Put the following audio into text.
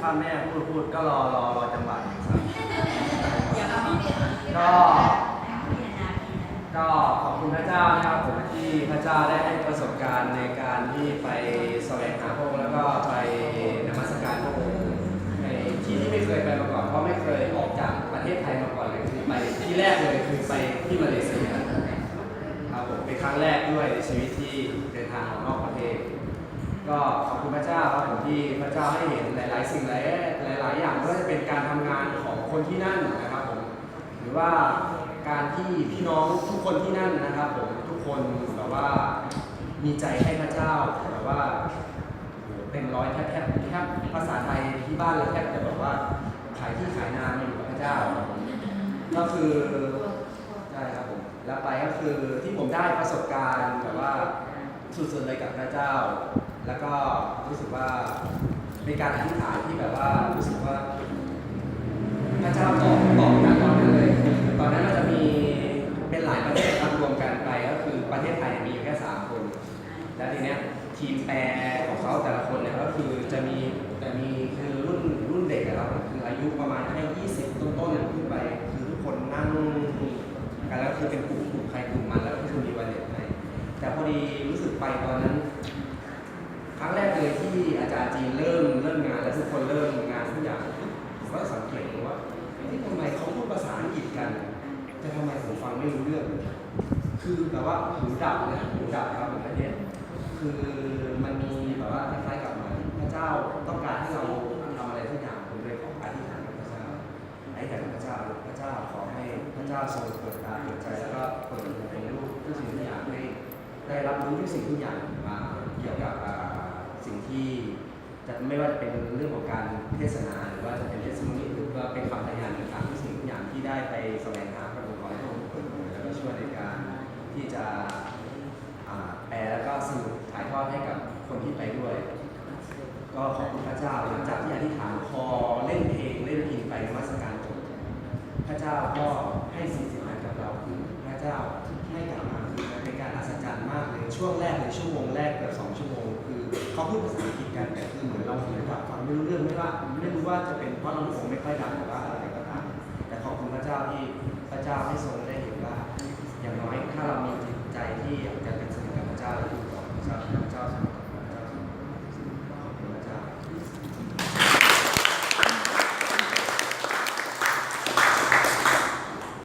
ถ้าแม่พูดพูดก็รอรอรอจังหวะอย่าเอามาเปลี่ยก็ ก็ขอบคุณพระเจ้านะครับผมที่พระเจ้าได้ให้ประสบการณ์ในการที่ไปแสวงหาพระองค์แล้วก็ไปนมัสการพระองค์ในที่ที่ไม่เคยไปมาก่อนเพราะไม่เคยออกจากประเทศไทยมาก่อนเลยคือไปที่แรกเลยคือไปที่มาเลเซียครับผมเป็นครั้งแรกด้วยในชีวิตที่เดินทางออกนอกประเทศ ก็ขอบคุณพระเจ้าครับผมที่พระเจ้าให้เห็นหลาย ๆ สิ่งหลายหลาย ๆ อย่างไม่ว่าจะเป็นการทำงานของคนที่นั่นนะครับผมหรือว่าการที่พี่น้องทุกคนที่นั่นนะครับผมทุกคนแบบว่ามีใจให้พระเจ้าแบบว่าเต็มร้อยแทบแทบแทบภาษาไทยที่บ้านเราแทบจะแบบว่าขายที่ขายนามาอยู่กับพระเจ้า ก็คือใช่ครับผมแล้วไปก็คือที่ผมได้ประสบการณ์แบบว่า สุดๆเลยกับพระเจ้า แล้วก็รู้สึกว่าเป็นการอธิษฐานที่แบบว่ารู้สึกว่า พระเจ้าตอบตอบกันตอนนั้นเลย ตอนนั้นมันจะมีเป็นหลายประเทศรวมกันไปก็คือประเทศไทยมีอยู่แค่สามคน แล้วทีเนี้ยทีมแปรของเขาแต่ละคนเนี่ยก็คือจะมีจะมีคือรุ่นรุ่นเด็กอะครับคืออายุประมาณแค่ยี่สิบต้นๆขึ้นไป คือทุกคนนั่งกันแล้วคือเป็นกลุ่มกลุ่มใครกลุ่มมันแล้วก็คือมีวันเด็กให้แต่พอดี ไปตอนนั้น ครั้งแรกเลยที่อาจารย์จีนเริ่มเริ่มงานแล้วทุกคนเริ่มงานทุกอย่างผมก็สังเกตว่าเอ๊ะทำไมเขาพูดภาษาอังกฤษกันแต่ทำไมผมฟังไม่รู้เรื่อง คือแบบว่าหูดับเลยหูดับครับผมประเทศคือมันมีแบบว่าคล้ายๆกับเหมือนพระเจ้าต้องการให้เราทำอะไรทุกอย่างผมเลยขออธิษฐานกับพระเจ้าไอ้แต่พระเจ้าพระเจ้าขอให้พระเจ้าทรงเปิดตาเปิดใจแล้วก็เปิดหูเป็นลูกทุกสิ่งทุกอย่างให้ ได้รับรู้ทุกสิ่งทุกอย่างมาเกี่ยวกับสิ่งที่จะไม่ว่าจะเป็นเรื่องของการเทศนาหรือว่าจะเป็นเทศมนิหรือว่าเป็นคำพยานต่างๆทุกสิ่งทุกอย่างที่ได้ไปแสวงหาพระองค์ขอให้พระองค์เปิดเผยแล้วก็ช่วยในการที่จะแปลแล้วก็สื่อถ่ายทอดให้กับคนที่ไปด้วย ก็ขอบคุณพระเจ้าหลังจากที่อธิษฐานพอเล่นเพลงเล่นพินไปนมัสการจบพระเจ้าก็ให้สิ่ง ช่วงแรกในชั่วโมงแรกกับสองชั่วโมง คือเขาพูดภาษาอังกฤษกันแต่คือเหมือนเราเหมือนกับฟังไม่รู้เรื่องไม่ว่าไม่รู้ว่าจะเป็นเพราะเราคงไม่ค่อยดังหรือว่าอะไร